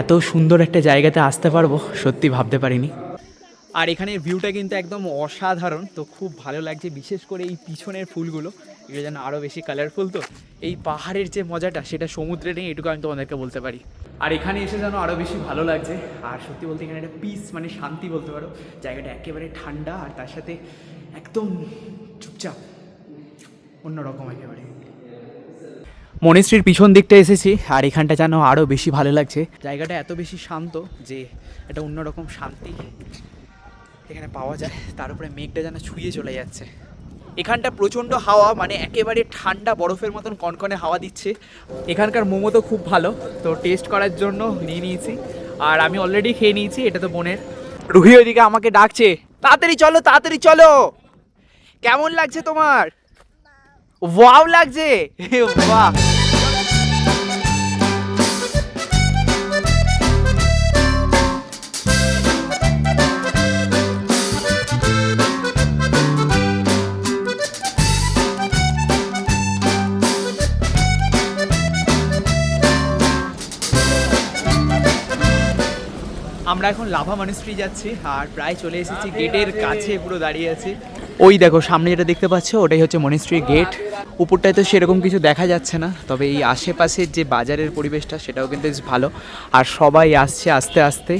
এত সুন্দর একটা জায়গাতে আসতে পারব, সত্যি ভাবতে পারিনি। আর এখানের ভিউটা কিন্তু একদম অসাধারণ, তো খুব ভালো লাগছে, বিশেষ করে এই পিছনের ফুলগুলো। এগুলো যেন আরও বেশি কালারফুল তো। এই পাহাড়ের যে মজাটা, সেটা সমুদ্রে নেই, এটুকু আমি তোমাদেরকে বলতে পারি। আর এখানে এসে যেন আরও বেশি ভালো লাগছে। আর সত্যি বলতে এখানে একটা পিস মানে শান্তি বলতে পারো। জায়গাটা একেবারে ঠান্ডা, আর তার সাথে একদম চুপচাপ, অন্যরকম একেবারে। মনেশ্রীর পিছন দিকটা এসেছি, আর এখানটা যেন আরও বেশি ভালো লাগছে। জায়গাটা এত বেশি শান্ত যে একটা অন্যরকম শান্তি এখানে পাওয়া যায়। তার উপরে মেঘটা যেন ছুঁয়ে চলে যাচ্ছে। এখানটা প্রচণ্ড হাওয়া মানে একেবারে ঠান্ডা বরফের মতন কনকনে হাওয়া দিচ্ছে। এখানকার মোমো তো খুব ভালো, তো টেস্ট করার জন্য নিয়ে নিয়েছি। আর আমি অলরেডি খেয়ে নিয়েছি, এটা তো বোনের। রুহি ওইদিকে আমাকে ডাকছে, তাড়াতাড়ি চলো তাড়াতাড়ি চলো! কেমন লাগছে তোমার? ওয়াও লাগছে। বাহ। আমরা এখন লাভা মনিস্ট্রি যাচ্ছি আর প্রায় চলে এসেছি গেটের কাছে পুরো দাঁড়িয়ে আছি। ওই দেখো, সামনে যেটা দেখতে পাচ্ছ, ওটাই হচ্ছে মনিস্ট্রি গেট উপরটায় তো সেরকম কিছু দেখা যাচ্ছে না, তবে এই আশেপাশের যে বাজারের পরিবেশটা, সেটাও কিন্তু বেশ ভালো। আর সবাই আসছে আস্তে আস্তে।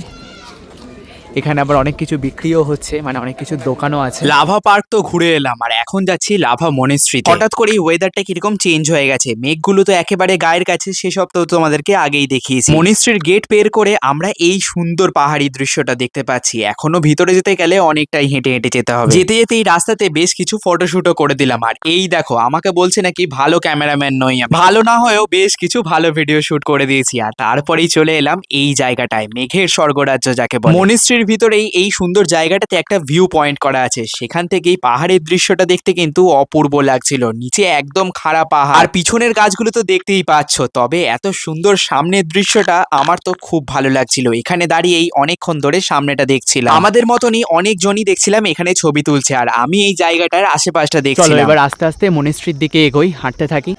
এখানে আবার অনেক কিছু বিক্রিও হচ্ছে মানে অনেক কিছু দোকানও আছে। লাভা পার্ক তো ঘুরে এলাম আর এখন যাচ্ছি লাভা মনেস্ট্রিতে হঠাৎ করে এই ওয়েদারটা কীরকম চেঞ্জ হয়ে গেছে? মেঘগুলো তো একেবারে গায়ের কাছে সেসব তো তোমাদেরকে আগেই দেখিয়েছি। মনেস্ট্রির গেট পের করে আমরা এই সুন্দর পাহাড়ি দৃশ্যটা দেখতে পাচ্ছি। এখনও ভিতরে যেতে গেলে অনেকটাই হেঁটে হেঁটে যেতে হবে। যেতে যেতে এই রাস্তাতে বেশ কিছু ফটোশুটও করে দিলাম। আর এই দেখো আমাকে বলছে নাকি ভালো ক্যামেরাম্যান নই ভালো না হয়েও বেশ কিছু ভালো ভিডিও শুট করে দিয়েছি। আর তারপরেই চলে এলাম এই জায়গাটায় মেঘের স্বর্গরাজ্য যাকে বলে। মনিস্ট্রির ভিতরেই এই সুন্দর জায়গাটাতে একটা ভিউ পয়েন্ট করা আছে। সেখান থেকেই পাহাড়ের দৃশ্যটা দেখতে কিন্তু অপূর্ব লাগছিল। নিচে একদম খাড়া পাহাড়। আর পিছনের গাছগুলো তো দেখতেই পাচ্ছ। তবে এত সুন্দর সামনের দৃশ্যটা আমার তো খুব ভালো লাগছিল। এখানে দাঁড়িয়েই অনেকক্ষণ ধরে সামনেটা দেখছিলাম। আমাদের মতনই অনেকজনই দেখছিলাম এখানে ছবি তুলছে। আর আমি এই জায়গাটার আশেপাশটা দেখছিলাম। এবার আস্তে আস্তে মনিস্ট্রির দিকে এগোই হাঁটতে থাকি।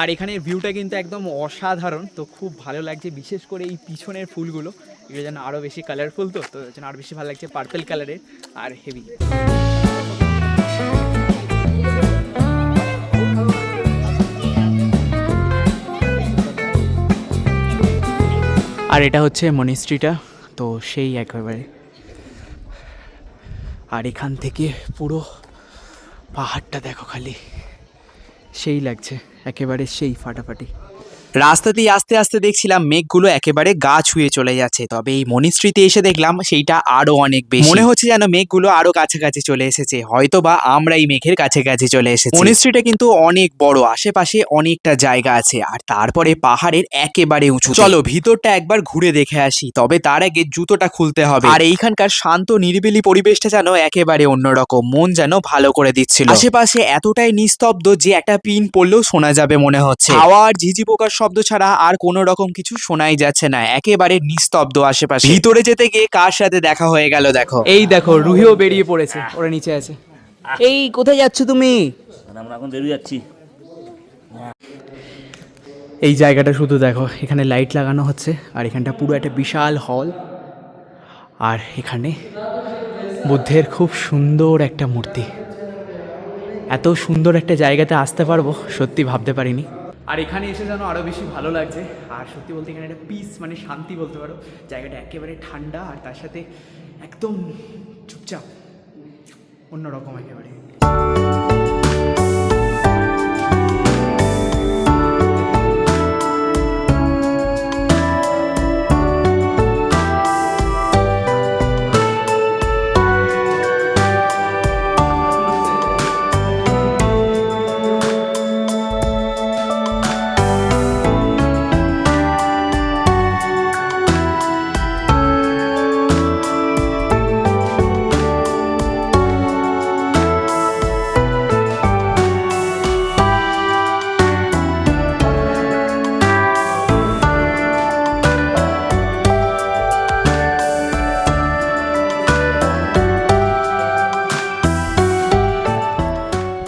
আর এখানে ভিউটা কিন্তু একদম অসাধারণ। তো খুব ভালো লাগছে, বিশেষ করে এই পিছনের ফুলগুলো। এগুলো যেন আরও বেশি কালারফুল তো তো যেন আরও বেশি ভালো লাগছে পার্পেল কালারের আর হেভি আর এটা হচ্ছে মনিস্ট্রিটা তো সেই একেবারে। আর এখান থেকে পুরো পাহাড়টা দেখো খালি। সেই লাগছে। একেবারে সেই ফাটাফাটি। রাস্তাতেই আস্তে আস্তে দেখছিলাম মেঘগুলো একেবারে গা ছুঁয়ে চলে যাচ্ছে। তবে এই মনিস্ট্রিতে এসে দেখলাম সেইটা আরও অনেক বেশি। মনে হচ্ছে যেন মেঘগুলো আরও কাছাকাছি চলে এসেছে। হয়তো বা আমরা এই মেঘের কাছাকাছি চলে এসেছি। মনিস্ট্রিটা কিন্তু অনেক বড়, আশেপাশে অনেকটা জায়গা আছে আর তারপরে পাহাড়ের একেবারে উঁচু চলো, ভিতরটা একবার ঘুরে দেখে আসি, তবে তার আগে জুতোটা খুলতে হবে। আর এইখানকার শান্ত, নিরিবিলি পরিবেশটা যেন একেবারে অন্যরকম, মন যেন ভালো করে দিচ্ছিল। আশেপাশে এতটাই নিস্তব্ধ যে একটা পিন পড়লেও শোনা যাবে মনে হচ্ছে। হাওয়া আর ঝিঝি পোকার শব্দ ছাড়া আর কোনো রকম কিছু শোনাই যাচ্ছে না। একেবারে নিস্তব্ধ আশেপাশে। ভিতরে যেতে গিয়ে কার সাথে দেখা হয়ে গেল দেখো। এই দেখো রুহিও বেরিয়ে পড়েছে ওরা নিচে আছে। এই কোথায় যাচ্ছ তুমি? মানে আমরা এখন বেরিয়ে যাচ্ছি। এই জায়গাটা শুধু দেখো এখানে লাইট লাগানো হচ্ছে আর এখানটা পুরো একটা বিশাল হল আর এখানে বুদ্ধের খুব সুন্দর একটা মূর্তি। এত সুন্দর একটা জায়গাতে আসতে পারব সত্যি ভাবতে পারিনি। আর এখানে এসে যেন আরও বেশি ভালো লাগছে। আর সত্যি বলতে এখানে একটা পিস মানে শান্তি বলতে পারো। জায়গাটা একেবারে ঠান্ডা আর তার সাথে একদম চুপচাপ, অন্যরকম একেবারে।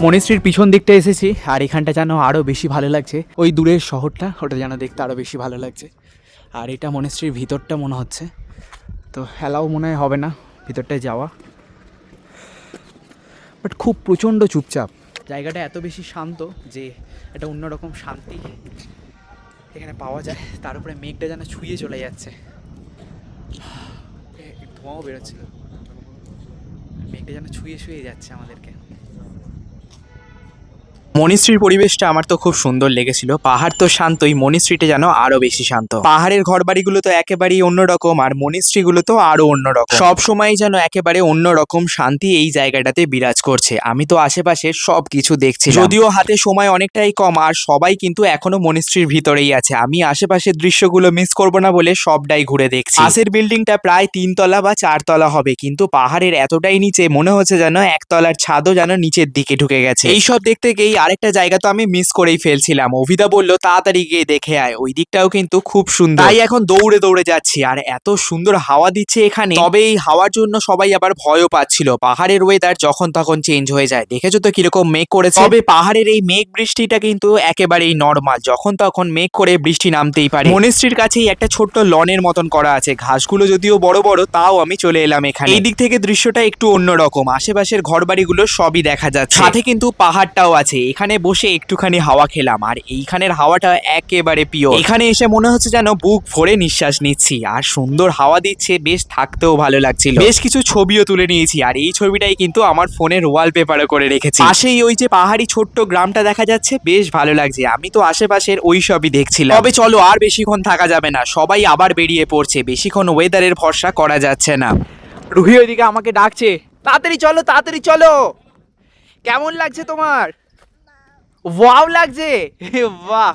মনেশ্রীর পিছন দিকটা এসেছি, আর এখানটা যেন আরও বেশি ভালো লাগছে। ওই দূরের শহরটা, ওটা যেন দেখতে আরও বেশি ভালো লাগছে। আর এটা মনেস্ট্রির ভিতরটা মনে হচ্ছে। তো হেলাও মনে হয় হবে না, ভিতরটায় যাওয়া। বাট খুব প্রচণ্ড চুপচাপ। জায়গাটা এত বেশি শান্ত যে একটা অন্যরকম শান্তি এখানে পাওয়া যায়। তার উপরে মেঘটা যেন ছুঁয়ে চলে যাচ্ছে। ধোঁয়াও বেরোচ্ছিল। মেঘটা যেন ছুঁয়ে ছুঁয়ে যাচ্ছে আমাদেরকে। মনিস্ট্রির পরিবেশটা আমার তো খুব সুন্দর লেগেছিল। পাহাড় তো শান্তই মনিস্ট্রিটা যেন আরও বেশি শান্ত। পাহাড়ের ঘরবাড়িগুলো তো একেবারেই অন্যরকম, আর মনিস্ট্রিগুলো তো আরও অন্যরকম। সব সময় যেন একেবারে অন্যরকম শান্তি এই জায়গাটাতে বিরাজ করছে। আমি তো আশেপাশে সব কিছু দেখছি যদিও হাতে সময় অনেকটাই কম, আর সবাই কিন্তু এখনও মনিস্ট্রির ভিতরেই আছে। আমি আশেপাশের দৃশ্যগুলো মিস করব না বলে সবটাই ঘুরে দেখছি। পাশের বিল্ডিংটা প্রায় তিনতলা বা চারতলা হবে, কিন্তু পাহাড়ের এতটাই নিচে মনে হচ্ছে যেন একতলার ছাদও যেন নিচের দিকে ঢুকে গেছে। এইসব দেখতে গিয়েই আরেকটা জায়গা তো আমি মিস করেই ফেলছিলাম। অভিদা বলল তাড়াতাড়ি গিয়ে দেখে আয়। ওই দিকটাও কিন্তু খুব সুন্দর। তাই এখন দৌড়ে দৌড়ে যাচ্ছি। আর এত সুন্দর হাওয়া দিচ্ছে এখানে। তবে এই হাওয়ার জন্য সবাই আবার ভয়ও পাচ্ছিল। পাহাড়ের ওয়েদার যখন তখন চেঞ্জ হয়ে যায়। দেখেছ তো কীরকম মেঘ করেছে? তবে পাহাড়ের এই মেঘ বৃষ্টিটা কিন্তু একেবারেই নর্মাল যখন তখন মেঘ করে বৃষ্টি নামতেই পারে। মনেস্ট্রির কাছেই একটা ছোট্ট লনের মতন করা আছে। ঘাসগুলো যদিও বড় বড় তাও আমি চলে এলাম এখানে। এই দিক থেকে দৃশ্যটা একটু অন্যরকম। আশেপাশের ঘরবাড়িগুলো সবই দেখা যাচ্ছে। সাথে কিন্তু পাহাড়টাও আছে। এখানে বসে একটুখানি হাওয়া খেলাম, আর এইখানের হাওয়াটা একেবারে পিওর এখানে এসে মনে হচ্ছে যেন বুক ভরে নিঃশ্বাস নিচ্ছি, আর সুন্দর হাওয়া দিচ্ছে, বেশ থাকতেও ভালো লাগছিল। বেশ কিছু ছবিও তুলে নিয়েছি, আর এই ছবিটাই কিন্তু আমার ফোনের ওয়ালপেপারও করে রেখেছি। পাশেই ওই যে পাহাড়ি ছোট্ট গ্রামটা দেখা যাচ্ছে, বেশ ভালো লাগছে। আমি তো আশেপাশের ওই সবই দেখছিলাম। তবে চলো, আর বেশিক্ষণ থাকা যাবে না, সবাই আবার বেরিয়ে পড়ছে, বেশিক্ষণ ওয়েদারের ভরসা করা যাচ্ছে না। রুহি ওইদিকে আমাকে ডাকছে, তাড়াতাড়ি চলো তাড়াতাড়ি চলো! কেমন লাগছে তোমার? ওয়াও লাগছে। বাহ।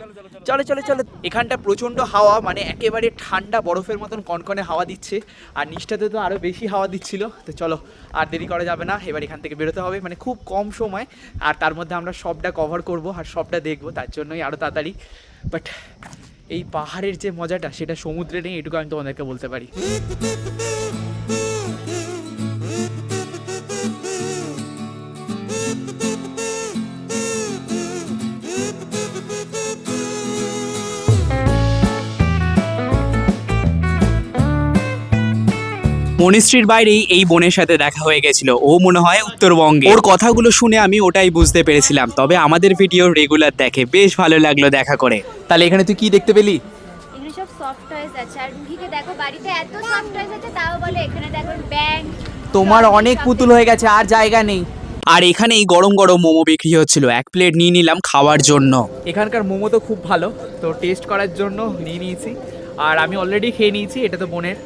চলো চলো চলো। এখানটা প্রচণ্ড হাওয়া মানে একেবারে ঠান্ডা বরফের মতন কনকনে হাওয়া দিচ্ছে। আর নিচটাতে তো আরও বেশি হাওয়া দিচ্ছিল। তো চলো আর দেরি করা যাবে না। এবার এখান থেকে বেরোতে হবে। মানে খুব কম সময়। আর তার মধ্যে আমরা সবটা কভার করব আর সবটা দেখব। তার জন্যই আরও তাড়াতাড়ি। বাট এই পাহাড়ের যে মজাটা সেটা সমুদ্রে নেই এটুকু আমি তোমাদেরকে বলতে পারি। মনিস্ট্রির বাইরেই এই বোনের সাথে দেখা হয়ে গেছিল। ও মনে হয় উত্তরবঙ্গে। ওর কথাগুলো শুনে আমি ওটাই বুঝতে পেরেছিলাম। তবে আমাদের ভিডিও রেগুলার দেখে বেশ ভালো লাগল দেখা করে। তাহলে এখানে তুই কি দেখতে পেলি? এখানে সব সফট টয়েস আছে। আর রুহিকে দেখো বাড়িতে এত সফট টয়েস আছে তাও বলে এখানে দেখো ব্যাংক তোমার অনেক পুতুল হয়ে গেছে আর জায়গা নেই। আর এখানেই গরম গরম মোমো বিক্রি হচ্ছিল। এক প্লেট নিয়ে নিলাম খাওয়ার জন্য। এখানকার মোমো তো খুব ভালো। তো টেস্ট করার জন্য নিয়ে নিয়েছি। আর আমি অলরেডি খেয়ে নিয়েছি এটা তো বোনের।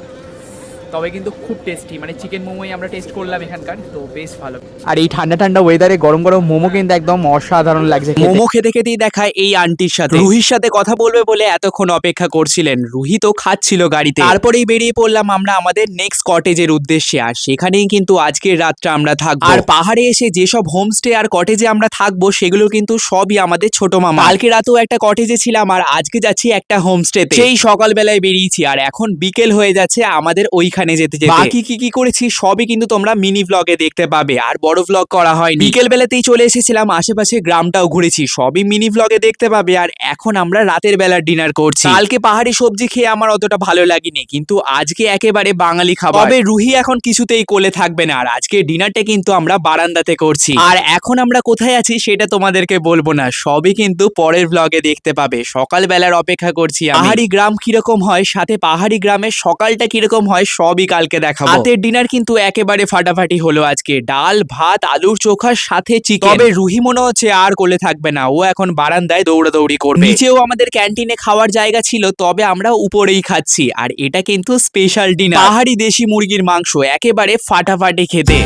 তবে কিন্তু খুব টেস্টি মানে চিকেন মোমোই আমরা টেস্ট করলাম এখানকার তো বেশ ভালো। আর এই ঠান্ডা ঠান্ডা ওয়েদারে গরম গরম মোমো কিন্তু একদম অসাধারণ লাগছে মোমো খেতে খেতেই দেখায় এই আন্টির সাথে। রুহির সাথে কথা বলবে বলে এতক্ষণ অপেক্ষা করছিলেন। রুহি তো খাচ্ছিল গাড়িতে। তারপরেই বেরিয়ে পড়লাম আমরা আমাদের নেক্সট কটেজের উদ্দেশ্যে। আর সেখানেই কিন্তু আজকের রাতটা আমরা থাকব। আর পাহাড়ে এসে যেসব হোমস্টে আর কটেজে আমরা থাকব সেগুলো কিন্তু সবই আমাদের ছোট মামা। কালকে রাতেও একটা কটেজে ছিলাম আর আজকে যাচ্ছি একটা হোমস্টেতে সেই সকালবেলায় বেরিয়েছি আর এখন বিকেল হয়ে যাচ্ছে আমাদের ওইখানে। যেতে যেতে। বাকি কি কি করেছি সবই কিন্তু তোমরা মিনি ব্লগে দেখতে পাবে। আর বড় ব্লগ করা হয়নি। বিকেল বেলাতেই চলে এসেছিলাম আশেপাশে গ্রামটাও ঘুরেছি। সবই মিনি ব্লগে দেখতে পাবে। আর এখন আমরা রাতের বেলা ডিনার করছি। কালকে পাহাড়ি সবজি খেয়ে আমার অতটা ভালো লাগেনি কিন্তু আজকে একেবারে বাঙালি খাবার। তবে রুহি এখন কিছুতেই কোলে থাকবে না। আর আজকে ডিনারটা কিন্তু আমরা বারান্দাতে করছি। আর এখন আমরা কোথায় আছি সেটা তোমাদেরকে বলব না। সবই কিন্তু পরের ব্লগে দেখতে পাবে। সকালবেলার অপেক্ষা করছি। পাহাড়ি গ্রাম কীরকম হয় সাথে পাহাড়ি গ্রামের সকালটা কীরকম হয় সবই কালকে দেখাবো। রাতের ডিনার কিন্তু একেবারে ফাটাফাটি হলো আজকে। ডাল ভাত আলুর চোখার সাথে চিকেন তবে রুহি মনে হচ্ছে আর কোলে থাকবে না। ও এখন বারান্দায় দৌড়াদৌড়ি করবে। নিচেও আমাদের ক্যান্টিনে খাওয়ার জায়গা ছিল তবে আমরা উপরেই খাচ্ছি। আর এটা কিন্তু স্পেশাল ডিনার পাহাড়ি দেশি মুরগির মাংস একেবারে ফাটাফাটি খেতে।